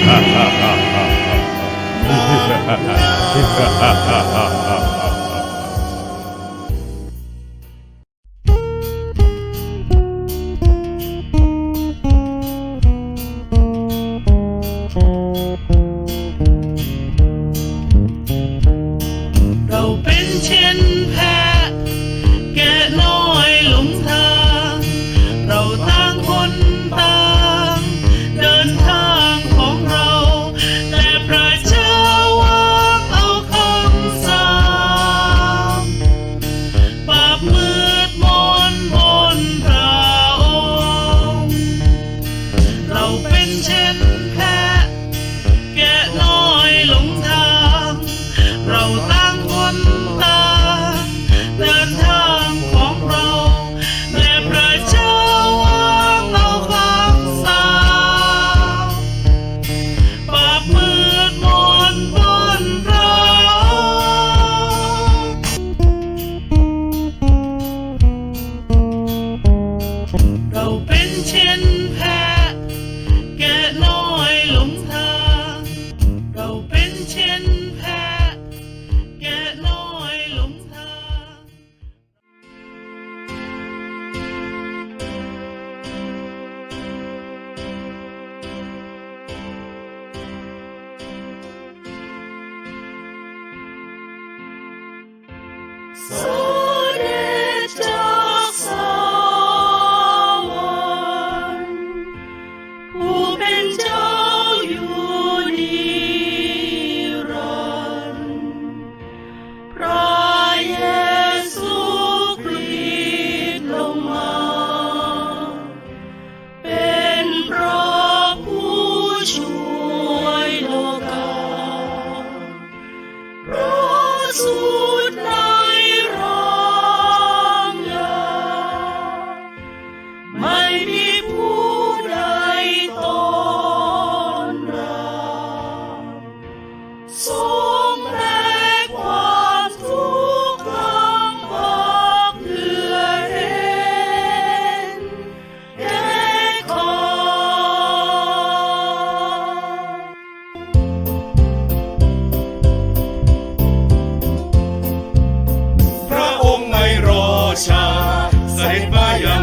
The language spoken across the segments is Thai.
哈哈哈哈哈哈！哈哈哈哈哈哈！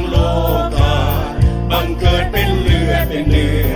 โลกาบังเกิดเป็นเรือเป็นเรือ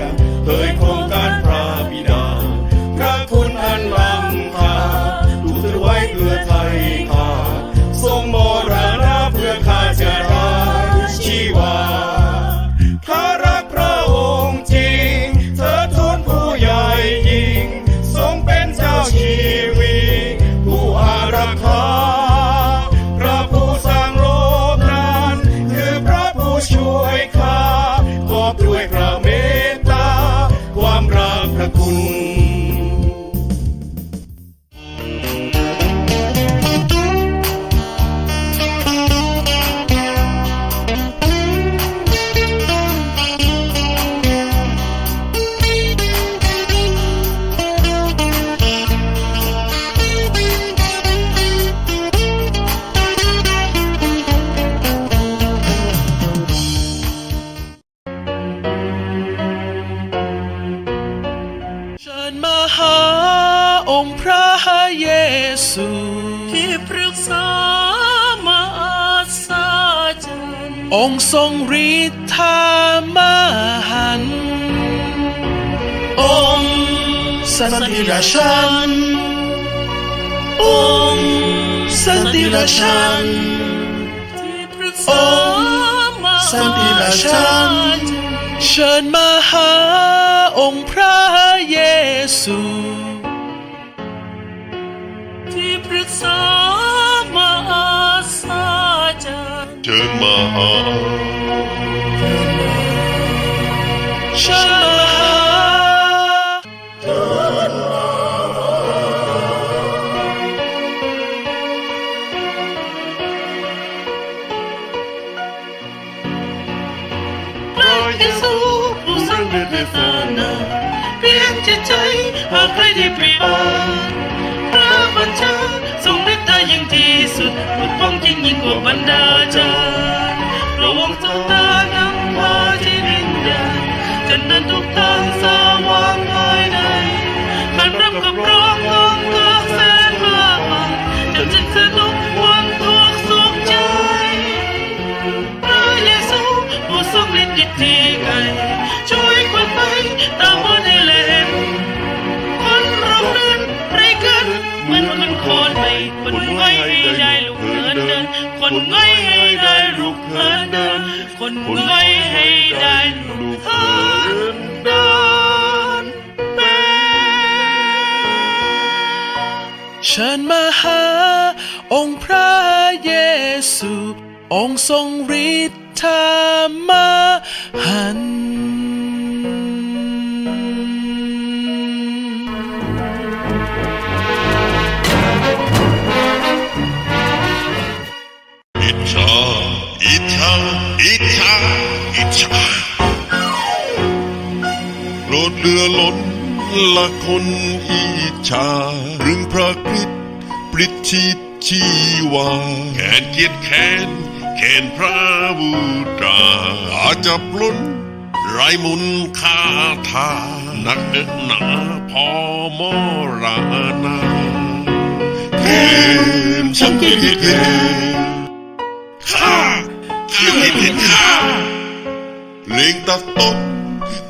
Satirashan Om Satirashan Om Satirashan เชิญมาหาองค์พระเยซู ที่พระสามาสาจัเชิญมาหา หากใครได้เปรียบพระบัญชาทรงฤทธิ์ยิ่งที่สุดปกป้องยิ่งยิ่งกว่าบรรดาเจ้า คนไว้ให้ได้ลูกเอินเดินเป็นเชิญมาหา องค์พระเยซู องค์ทรงฤทธามหัน รดเรือล้นละคนอิจฉารึงพระคริสต์ปริชิตชีวาแขนเกียรติแขนแขนพระบูตราอาจจะปล้นไรมุนคาถานักเอกหนาพอมรานาเข็มช่างคิดผิดเข็มข้าข้าคิดผิดข้าเล็งตัดต้น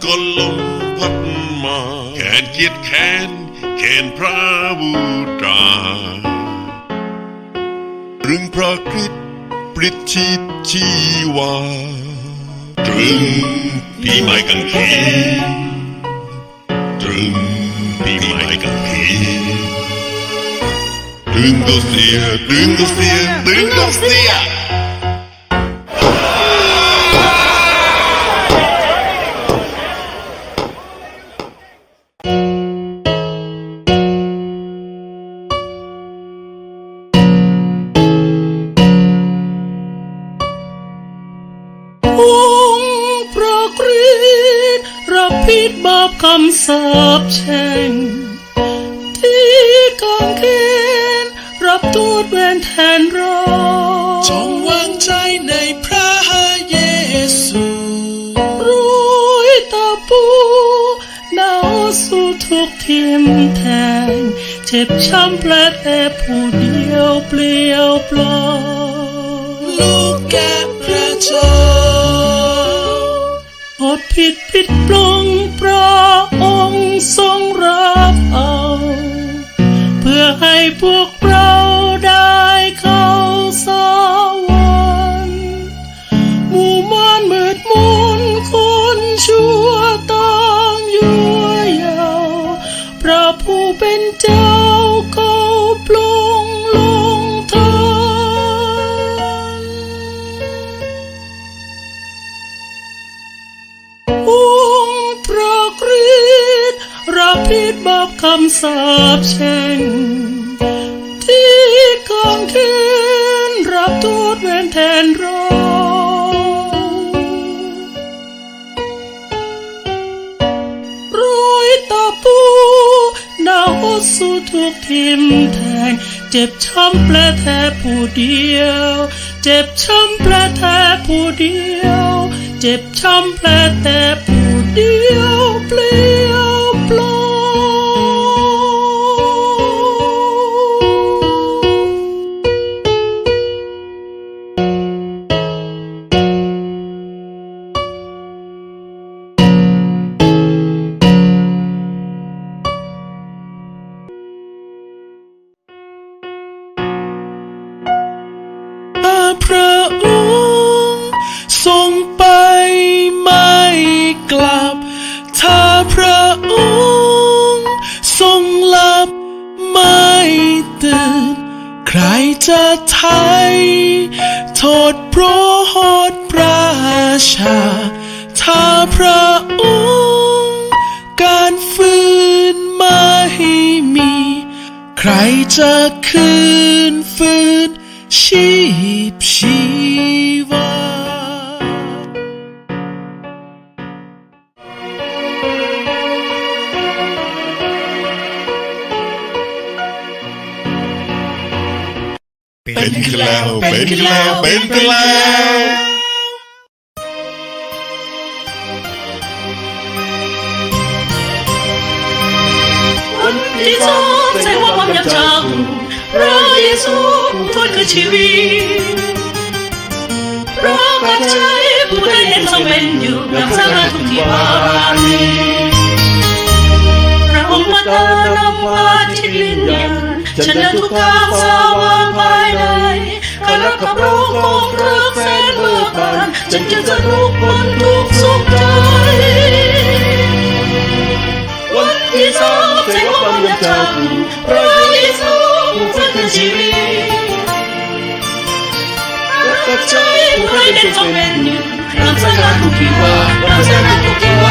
ก็ลม พัดมาแขนเกียรติแขนแขนพระบูตรารึงพระคริสต์ปริชิตชีวาตรึงปีไม้กางเขนตรึงปีไม้กางเขนตรึงก็เสียตรึ คำสาปแช่งที่กางเขนรับโทษแวนแทนเราจงวางใจในพระเยซูร้อยตาปูดาวสู่ทุกทิมแทง เจ็บช้ำแผลแต่ผู้เดียวเปลี่ยวปลอยลูกแก่พระเจ้าอดผิดผิดปลงพระ อ สาปแช่งที่กางเขนรับโทษแวนแทนเราร้อยตาปูดาวสู่ทุกทิมแทง เจ็บช้ำแปลแท้ผู้เดียว เจ็บช้ำแปลแท้ผู้เดียว เจ็บช้ำแผลแต่ผู้เดียวเปลี่ย จะไทย โทษโปรดประชา ถ้าพระองค์การฟื้นไม่มี ใครจะคืนฟื้นชีพชีวา เป็นขึ้นแล้วเป็นขึ้นแล้วเป็นขึ้นแล้ววันที่สองแสดงว่าความยับยั้งพ ระเยซูผู้ทนคือชีวิตพระกัจจัยผู้ได้เห็นทรงเป็นอยู่นำสร้างทุกที่วารีพระองค์มาตานำพาจิตวิญญาณฉันนั้นทุกทางสว่างภายในการรับขับร้องของรักแสนเมื่อผ่านฉันจึงจะรู้คนทุกสุขใจวันที่สองแสงความยับยั้งพระเยซูผู้ฟื้นคืนชีวิตรักใจผู้ให้เด่นทรงเป็นอยู่นำสร้างทุกที่ว่านำสร้างทุกที่ว่า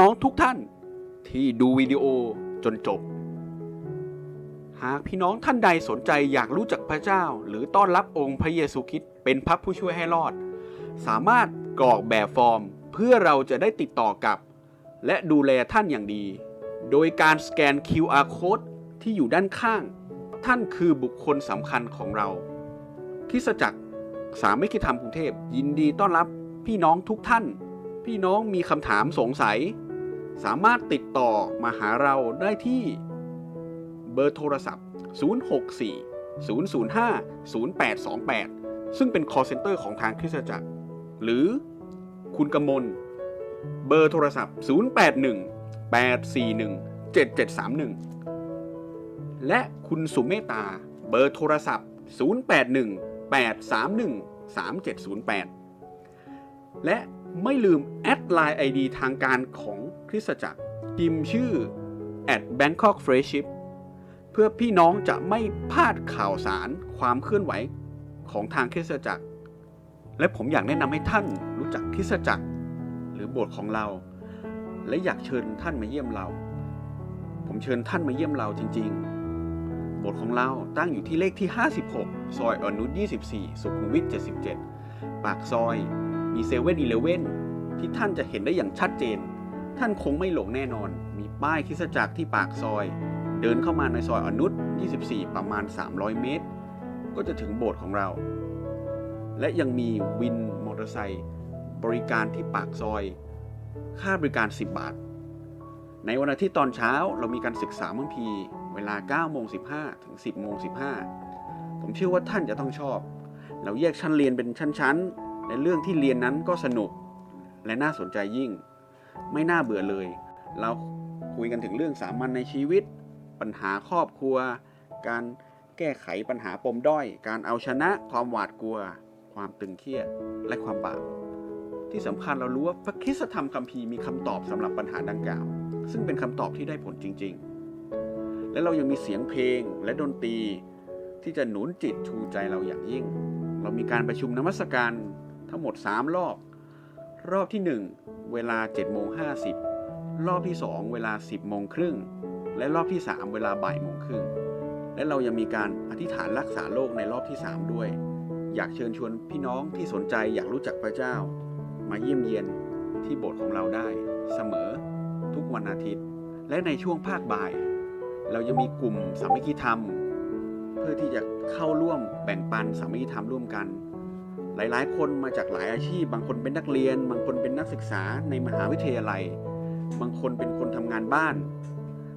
น้องทุกท่านที่ดูวิดีโอจนจบ หากพี่น้องท่านใดสนใจอยากรู้จักพระเจ้า หรือต้อนรับองค์พระเยซูคริสต์เป็นพระผู้ช่วยให้รอด สามารถกรอกแบบฟอร์มเพื่อเราจะได้ติดต่อกับ และดูแลท่านอย่างดี โดยการสแกน QR code ที่อยู่ด้านข้าง ท่านคือบุคคลสำคัญของเราคริสจักรสามัคคีธรรมกรุงเทพ ยินดีต้อนรับพี่น้องทุกท่าน พี่น้องมีคำถามสงสัย สามารถติดต่อมาหาเราได้ที่เบอร์โทรศัพท์ 064 005 0828 ซึ่งเป็น call center ของทางคริสตจักร หรือคุณกมล เบอร์โทรศัพท์ 081 841 7731 และคุณสุเมตา เบอร์โทรศัพท์ 081 831 3708 และ ไม่ลืมแอดไลน์ ID ทางการของคริสตจักรพิมพ์ชื่อ at Bangkok Friendship เพื่อพี่น้องจะไม่พลาดข่าวสารความเคลื่อนไหวของทางคริสตจักร และผมอยากแนะนำให้ท่านรู้จักคริสตจักร หรือโบสถ์ของเรา และอยากเชิญท่านมาเยี่ยมเรา ผมเชิญท่านมาเยี่ยมเราจริง ๆ โบสถ์ของเราตั้งอยู่ที่เลขที่ 56 ซอยอนุ24 สุขุมวิท 77 ปากซอย มีเซเว่นอีเลเว่นที่ท่านจะเห็นได้อย่างชัดเจน ท่านคงไม่หลงแน่นอน มีป้ายคริสจักรที่ปากซอย เดินเข้ามาในซอยอนุช24 ประมาณ 300 เมตร ก็จะถึงโบสถ์ของเรา และยังมีวินมอเตอร์ไซค์บริการที่ปากซอย ค่าบริการ 10 บาท ในวันอาทิตย์ตอนเช้าเรามีการศึกษามังพีเวลา9โมง15 ถึง 10โมง15 ผมเชื่อว่าท่านจะต้องชอบ เราแยกชั้นเรียนเป็นชั้นๆ และเรื่องที่เรียนนั้นก็สนุก และน่าสนใจยิ่ง ไม่น่าเบื่อเลย เราคุยกันถึงเรื่องสามัญในชีวิต ปัญหาครอบครัว การแก้ไขปัญหาปมด้อย การเอาชนะความหวาดกลัว ความตึงเครียดและความบาปที่สำคัญเรารู้ว่าพระคิสธรรมคัมภีร์มีคำตอบสำหรับปัญหาดังกล่าว ซึ่งเป็นคำตอบที่ได้ผลจริง ๆ และเรายังมีเสียงเพลงและดนตรี ที่จะหนุนจิตชูใจเราอย่างยิ่ง เรามีการประชุมนมัสการ ทั้งหมด 3 รอบ รอบที่ 1 เวลา7โมง50 รอบที่ 2 เวลา 10โมงครึ่ง และรอบที่ 3 เวลาบ่ายโมงครึ่ง และเรายังมีการอธิษฐานรักษาโรคในรอบที่ 3 ด้วย อยากเชิญชวนพี่น้องที่สนใจอยากรู้จักพระเจ้า มาเยี่ยมเยียนที่โบสถ์ของเราได้ เสมอทุกวันอาทิตย์ และในช่วงภาคบ่าย เรายังมีกลุ่มสามัคคีธรรม เพื่อที่จะเข้าร่วมแบ่งปันสามัคคีธรรมร่วมกัน หลายๆ คนมาจากหลายอาชีพ บางคนเป็นนักเรียน บางคนเป็นนักศึกษาในมหาวิทยาลัย บางคนเป็นคนทำงานบ้าน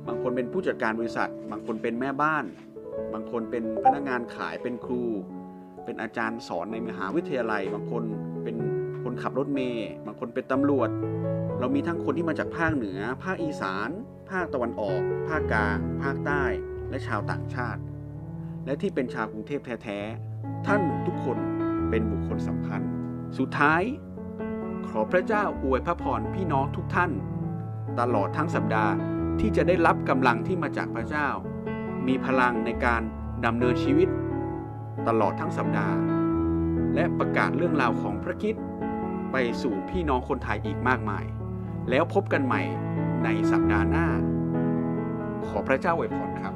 บางคนเป็นผู้จัดการบริษัท บางคนเป็นแม่บ้าน บางคนเป็นพนักงานขายเป็นครู เป็นอาจารย์สอนในมหาวิทยาลัย บางคนเป็นคนขับรถเมย์บางคนเป็นตำรวจ เรามีทั้งคนที่มาจากภาคเหนือ ภาคอีสาน ภาคตะวันออก ภาคกลาง ภาคใต้ และชาวต่างชาติ และที่เป็นชาวกรุงเทพแท้ๆท่านทุกคน เป็นบุคคลสำคัญ สุดท้าย ขอพระเจ้าอวยพระพรพี่น้องทุกท่าน ตลอดทั้งสัปดาห์ที่จะได้รับกำลังที่มาจากพระเจ้า มีพลังในการดำเนินชีวิต ตลอดทั้งสัปดาห์ และประกาศเรื่องราวของพระคิดไปสู่พี่น้องคนไทยอีกมากมาย แล้วพบกันใหม่ในสัปดาห์หน้า ขอพระเจ้าอวยพรครับ